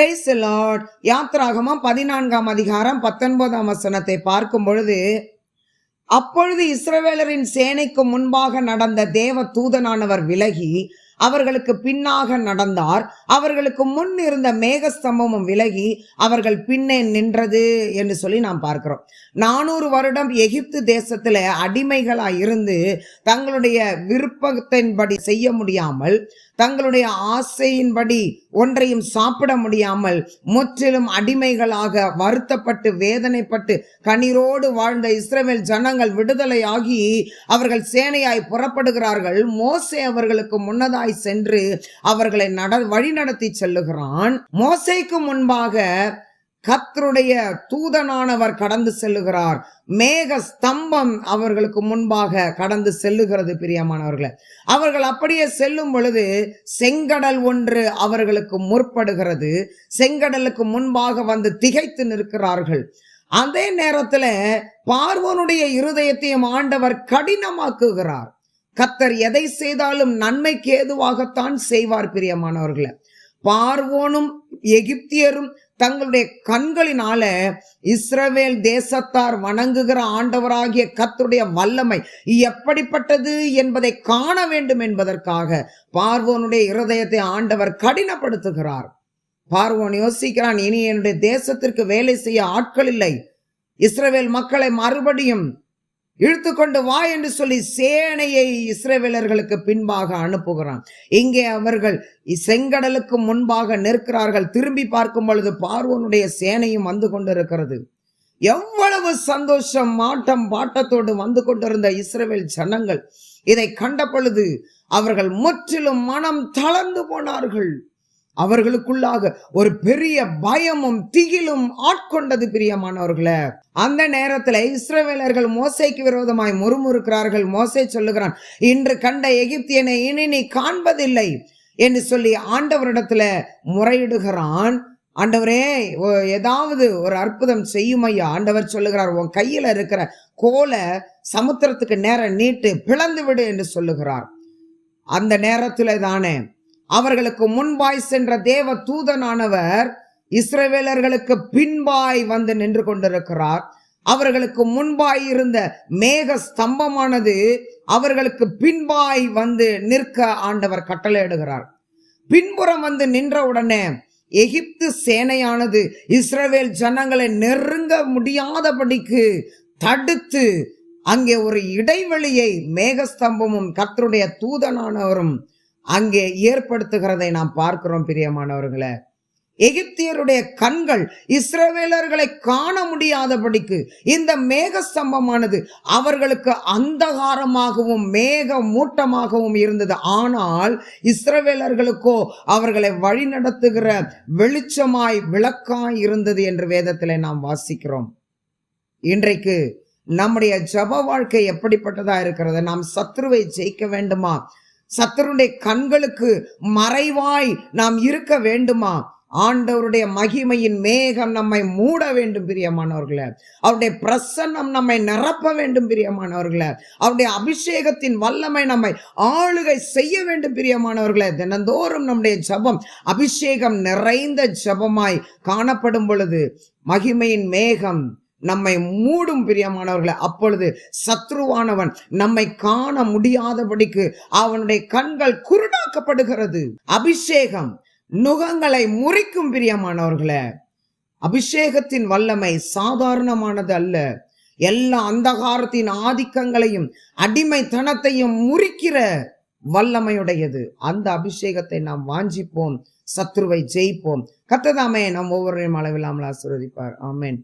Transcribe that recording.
Price Lord யாத்ராகமம் பதினான்காம் அதிகாரம் பத்தொன்பதாம் வசனத்தை பார்க்கும் பொழுது அப்பொழுது இஸ்ரவேலரின் சேனைக்கு முன்பாக நடந்த தேவ தூதனானவர் விலகி அவர்களுக்கு பின்னாக நடந்தார். அவர்களுக்கு முன் இருந்த மேகஸ்தம்பமும் விலகி அவர்கள் பின்னே நின்றது என்று சொல்லி நாம் பார்க்கிறோம். நானூறு வருடம் எகிப்து தேசத்துல அடிமைகளாக இருந்து தங்களுடைய விருப்பத்தின்படி செய்ய முடியாமல் தங்களுடைய ஆசையின்படி ஒன்றையும் சாப்பிட முடியாமல் முற்றிலும் அடிமைகளாக வருத்தப்பட்டு வேதனைப்பட்டு கண்ணீரோடு வாழ்ந்த இஸ்ரேல் ஜனங்கள் விடுதலையாகி அவர்கள் சேனையாய் புறப்படுகிறார்கள். மோசே அவர்களுக்கு முன்னதாய் சென்று அவர்களை நட வழிநடத்தி செல்லுகிறான். மோசைக்கு முன்பாக கத்தருடைய தூதனானவர் கடந்து செல்லுகிறார். மேக ஸ்தம்பம் அவர்களுக்கு முன்பாக கடந்து செல்லுகிறது பிரியமானவர்களை. அவர்கள் அப்படியே செல்லும் பொழுது செங்கடல் ஒன்று அவர்களுக்கு முற்படுகிறது. செங்கடலுக்கு முன்பாக வந்து திகைத்து நிற்கிறார்கள். அதே நேரத்துல பார்வனுடைய இருதயத்தையும் ஆண்டவர் கடினமாக்குகிறார். கத்தர் எதை செய்தாலும் நன்மைக்கு ஏதுவாகத்தான் செய்வார் பிரியமானவர்களை. பார்வோனும் எகிப்தியரும் தங்களுடைய கண்களினால இஸ்ரவேல் தேசத்தார் வணங்குகிற ஆண்டவராகிய கத்துடைய வல்லமை எப்படிப்பட்டது என்பதை காண வேண்டும் என்பதற்காக பார்வோனுடைய இருதயத்தை ஆண்டவர் கடினப்படுத்துகிறார். பார்வோன் யோசிக்கிறான் இனி என்னுடைய தேசத்திற்கு வேலை செய்ய ஆட்கள் இல்லை. இஸ்ரவேல் மக்களை மறுபடியும் இழுத்து கொண்டு வா என்று சொல்லி சேனையை இஸ்ரேவேலர்களுக்கு பின்பாக அனுப்புகிறான். இங்கே அவர்கள் செங்கடலுக்கு முன்பாக நிற்கிறார்கள். திரும்பி பார்க்கும் பொழுது பார்வனுடைய சேனையும் வந்து கொண்டிருக்கிறது. எவ்வளவு சந்தோஷம் மாட்டம் பாட்டத்தோடு வந்து கொண்டிருந்த இஸ்ரேல் ஜனங்கள். இதை கண்ட பொழுது அவர்கள் முற்றிலும் மனம் தளர்ந்து போனார்கள். அவர்களுக்குள்ளாக ஒரு பெரிய பயமும் திகிலும் ஆட்கொண்டது பிரியமானவர்களே. அந்த நேரத்தில் இஸ்ரவேலர்கள் மோசைக்கு விரோதமாய் முறுமுறுக்கிறார்கள். மோசை சொல்லுகிறான் இன்று கண்ட எகிப்தியனை இனி நீ காண்பதில்லை என்று சொல்லி ஆண்டவரிடத்துல முறையிடுகிறான். ஆண்டவரே ஓ- ஏதாவது ஒரு அற்புதம் செய்யும் ஐயா ஆண்டவர் சொல்லுகிறார் உன் கையில இருக்கிற கோலை சமுத்திரத்துக்கு நேரம் நீட்டு பிளந்து விடு என்று சொல்லுகிறார். அந்த நேரத்துல தானே அவர்களுக்கு முன்பாய் சென்ற தேவ தூதனானவர் இஸ்ரவேலர்களுக்கு பின்பாய் வந்து நின்று கொண்டிருக்கிறார். அவர்களுக்கு முன்பாய் இருந்த மேக ஸ்தம்பமானது அவர்களுக்கு பின்பாய் வந்து நிற்க ஆண்டவர் கட்டளையிடுகிறார். பின்புறம் வந்து நின்ற உடனே எகிப்து சேனையானது இஸ்ரவேல் ஜனங்களை நெருங்க முடியாதபடிக்கு தடுத்து அங்கே ஒரு இடைவெளியை மேகஸ்தம்பமும் கத்தருடைய தூதனானவரும் அங்கே ஏற்படுத்துகிறதை நாம் பார்க்கிறோம் பிரியமானவர்களை. எகிப்தியருடைய கண்கள் இஸ்ரவேலர்களை காண முடியாதபடிக்கு இந்த மேகஸ்தம்பமானது அவர்களுக்கு அந்தகாரமாகவும் மேக மூட்டமாகவும் இருந்தது. ஆனால் இஸ்ரவேலர்களுக்கோ அவர்களை வழிநடத்துகிற வெளிச்சமாய் விளக்காய் இருந்தது என்று வேதத்திலே நாம் வாசிக்கிறோம். இன்றைக்கு நம்முடைய ஜப வாழ்க்கை எப்படிப்பட்டதா இருக்கிறது? நாம் சத்ருவை ஜெயிக்க வேண்டுமா? சத்தருடைய கண்களுக்கு மறைவாய் நாம் இருக்க வேண்டுமா? ஆண்டவருடைய மகிமையின் மேகம் நம்மை மூட வேண்டும் பிரியமானவர்களே. அவருடைய பிரசன்னம் நம்மை நிரப்ப வேண்டும் பிரியமானவர்களே. அவருடைய அபிஷேகத்தின் வல்லமை நம்மை ஆளுகை செய்ய வேண்டும் பிரியமானவர்களே. தினந்தோறும் நம்முடைய ஜபம் அபிஷேகம் நிறைந்த ஜபமாய் காணப்படும் பொழுது மகிமையின் மேகம் நம்மை மூடும் பிரியமானவர்களை அப்பொழுது சத்ருவானவன் நம்மை காண முடியாதபடிக்கு அவனுடைய கண்கள் குருடாக்கப்படுகிறது. அபிஷேகம் நுகங்களை முறிக்கும் பிரியமானவர்களே. அபிஷேகத்தின் வல்லமை சாதாரணமானது அல்ல. எல்லா அந்தகாரத்தின் ஆதிக்கங்களையும் அடிமைத்தனத்தையும் முறிக்கிற வல்லமையுடையது. அந்த அபிஷேகத்தை நாம் வாஞ்சிப்போம் சத்ருவை ஜெயிப்போம். கத்ததாமே நம் ஒவ்வொருவரையும் அளவில்லாமல் ஆசீர்வதிப்பார். ஆமேன்.